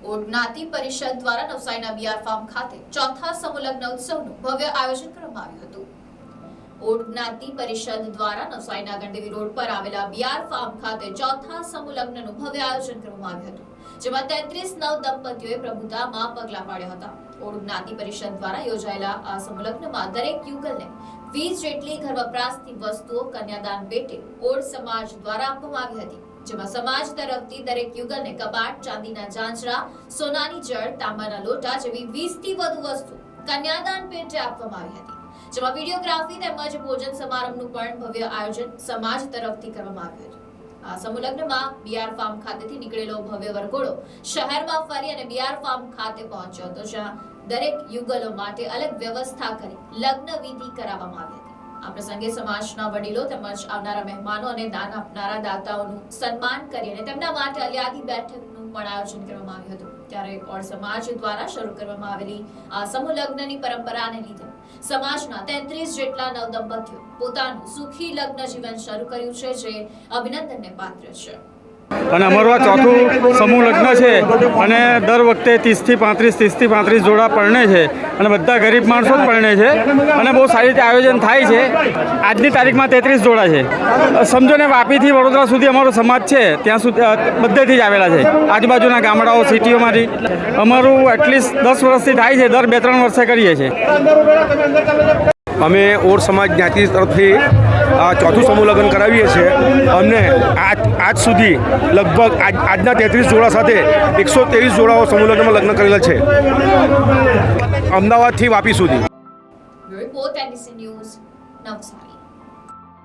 Odd જ્ઞાતિ પરિષદ દ્વારા નવસારીના બીઆર ફાર્મ ખાતે ચોથા સમૂહલગ્ન ઉત્સવનું ભવ્ય આયોજન કરવામાં આવ્યું હતું. ઓડ પરિષદ દ્વારા નવસારીના ગંડેવી રોડ પર આવેલા બીઆર ફાર્મ ખાતે ચોથા સમૂહલગ્નનું ભવ્ય આયોજન કરવામાં આવ્યું હતું, જેમાં તેત્રીસ નવ દંપતીઓએ પ્રભુતામાં પગલા પાડ્યા હતા. ઓડ જ્ઞાતિ પરિષદ દ્વારા યોજાયેલા આ સમૂહલગ્નમાં દરેક યુગલને વીસ જેટલી ઘર વપરાશની વસ્તુઓ, કન્યાદાન પેટે ઓડ સમાજ દ્વારા આપવામાં આવી હતી. જેમાં સમાજ તરફથી દરેક યુગલને કબાટ, ચાંદીના ઝાંઝરા, સોનાની જળ, તાંબાના લોટા જેવી 20 થી વધુ વસ્તુ કન્યાદાન પેટે આપવામાં આવી હતી. જેમાં વિડીયોગ્રાફી તેમજ ભોજન સમારંભનું પણ ભવ્ય આયોજન સમાજ તરફથી કરવામાં આવ્યું હતું. આ સમુલગ્નમાં બીઆર ફાર્મ ખાતેથી નીકળેલો ભવ્ય વરઘોડો શહેરમાં ફરી અને બીઆર ફાર્મ ખાતે પહોંચ્યો હતો, જ્યાં દરેક યુગલો માટે અલગ વ્યવસ્થા કરી લગ્ન વિધિ કરાવવામાં આવી હતી. આ પ્રસંગે સમાજના વડીલો તેમજ આવનારા મહેમાનો અને દાન આપનારા દાતાઓનું સન્માન કરી અને તેમના માટે અલિયાદી બેઠકનું પણ આયોજન કરવામાં આવ્યું હતું. ત્યારે ઓળ સમાજ દ્વારા શરૂ કરવામાં આવેલી આ સમૂહ લગ્નની પરંપરાને લીધે સમાજના તેત્રીસ જેટલા નવદંપતીઓ પોતાનું સુખી લગ્ન જીવન શરૂ કર્યું છે, જે અભિનંદનને પાત્ર છે. અને અમારું આ ચોથું સમૂહ લગ્ન છે અને દર વખતે ત્રીસથી પાંત્રીસ ત્રીસથી પાંત્રીસ જોડા પરણે છે અને બધા ગરીબ માણસો જ પરણે છે અને બહુ સારી રીતે આયોજન થાય છે. આજની તારીખમાં તેત્રીસ જોડા છે. સમજો ને વાપીથી વડોદરા સુધી અમારો સમાજ છે, ત્યાં સુધી બધેથી જ આવેલા છે. આજુબાજુના ગામડાઓ, સિટીઓમાંથી. અમારું એટલીસ્ટ દસ વર્ષથી થાય છે, દર બે, ત્રણ વર્ષે કરીએ છીએ. અમે ઓર સમાજ જ્ઞાતિ તરફથી આ ચોથું સમૂહ લગ્ન કરાવીએ છીએ. અમને આજ આજ સુધી લગભગ આજ, આજના તેત્રીસ જોડા સાથે એકસો ત્રેવીસ જોડાઓ સમૂહ લગ્નમાં લગ્ન કરેલા છે. અમદાવાદથી વાપી સુધી. Report news Navsari